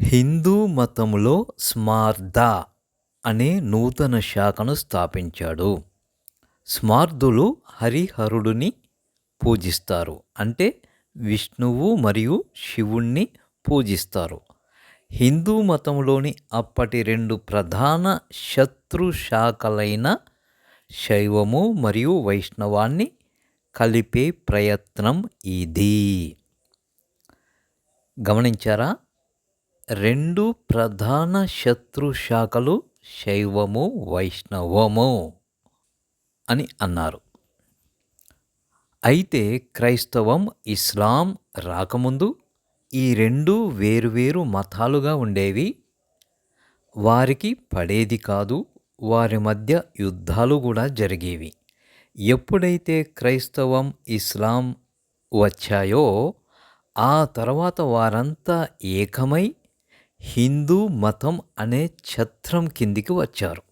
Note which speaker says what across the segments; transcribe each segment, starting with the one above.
Speaker 1: హిందూ మతంలో స్మార్ధ అనే నూతన శాఖను స్థాపించాడు. స్మార్ధులు హరిహరుడిని పూజిస్తారు. అంటే విష్ణువు మరియు శివుణ్ణి పూజిస్తారు. హిందూ మతంలోని అప్పటి రెండు ప్రధాన శత్రు శాఖలైన శైవము మరియు వైష్ణవాన్ని కలిపే ప్రయత్నం ఇది. గమనించారా? రెండు ప్రధాన శత్రు శాఖలు శైవము వైష్ణవము అని అన్నారు. అయితే క్రైస్తవం ఇస్లాం రాకముందు ఈ రెండు వేరువేరు మతాలుగా ఉండేవి. వారికి పడేది కాదు వారి మధ్య యుద్ధాలు కూడా జరిగేవి. ఎప్పుడైతే క్రైస్తవం ఇస్లాం వచ్చాయో ఆ తర్వాత వారంతా ఏకమై హిందూ మతం అనే ఛత్రం కిందికి వచ్చారు.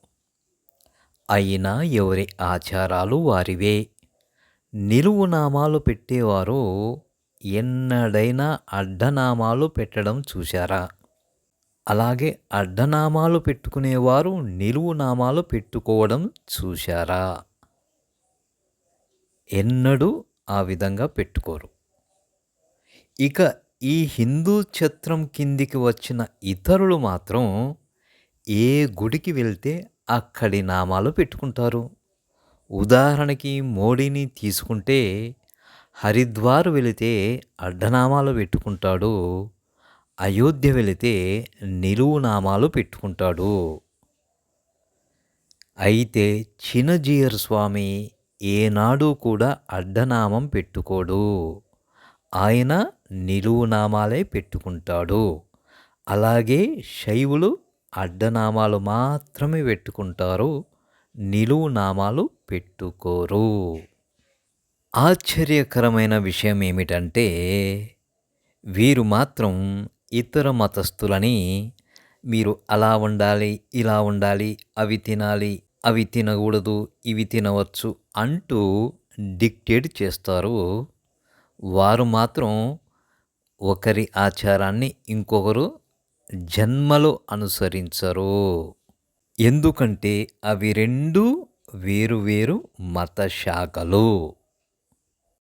Speaker 1: అయినా ఎవరి ఆచారాలు వారివే. నిలువు నామాలు పెట్టేవారు ఎన్నడైనా అడ్డనామాలు పెట్టడం చూశారా? అలాగే అడ్డనామాలు పెట్టుకునేవారు నిలువు నామాలు పెట్టుకోవడం చూశారా? ఎన్నడూ ఆ విధంగా పెట్టుకోరు. ఇక ఈ హిందూ ఛత్రం కిందికి వచ్చిన ఇతరులు మాత్రం ఏ గుడికి వెళ్తే అక్కడి నామాలు పెట్టుకుంటారు. ఉదాహరణకి మోడీని తీసుకుంటే హరిద్వార్ వెళితే అడ్డనామాలు పెట్టుకుంటాడు. అయోధ్య వెళితే నిలువు నామాలు పెట్టుకుంటాడు. అయితే చినజీయర్ స్వామి ఏనాడు కూడా అడ్డనామం పెట్టుకోడు. ఆయన నిలువు నామాలే పెట్టుకుంటాడు. అలాగే శైవులు అడ్డనామాలు మాత్రమే పెట్టుకుంటారు. నిలువు నామాలు పెట్టుకోరు. ఆశ్చర్యకరమైన విషయం ఏమిటంటే వీరు మాత్రం ఇతర మతస్థులని మీరు అలా ఉండాలి ఇలా ఉండాలి అవి తినాలి అవి తినకూడదు ఇవి తినవచ్చు అంటూ డిక్టేట్ చేస్తారు. వారు మాత్రం ఒకరి ఆచారాన్ని ఇంకొకరు జన్మలో అనుసరించరు. ఎందుకంటే అవి రెండు వేరు వేరు మత శాఖలు.